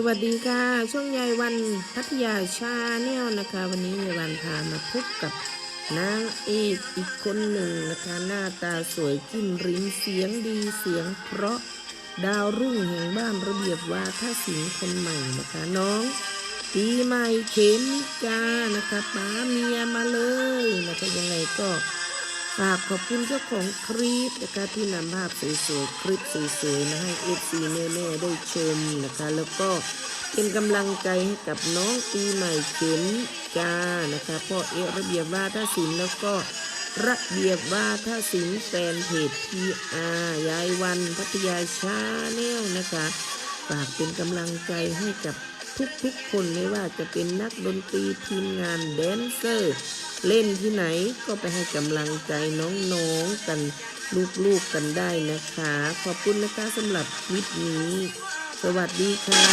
สวัสดีค่ะ ช่วงยายวันพัทยาชาแนลนะคะ วันนี้ยายวันพามาพบกับนางเอกอีกคนหนึ่งนะคะ หน้าตาสวยจิ้มริมเสียงดีเสียง เพราะดาวรุ่งแห่งบ้านระเบียบวาทศิลป์คนใหม่นะคะ น้องปีใหม่เขมิกานะคะป้าเมียมาเลยนะคะยังไงก็ ฝากขอบคุณเจ้าของคลิปนะคะที่นำภาพสวยๆคลิปสวยๆมาให้เอฟซีแม่ๆได้ชมนะคะ แล้วก็เป็นกำลังใจให้กับน้องปีใหม่เข็มกานะคะพ่อเอระเบียบว่าทาศิลป์แล้วก็ระเบียบว่าทาศิลป์แฟนเพจพีอายายวันพัทยาชาแนลนะคะฝากเป็นกำลังใจให้กับ ทุกๆคนไม่ว่าจะเป็นนักดนตรีทีมงานแดนเซอร์ เล่นที่ไหนก็ไปให้กำลังใจน้องๆกันลูกๆกันได้นะคะ ขอบคุณนะคะสำหรับคลิปนี้ สวัสดีค่ะ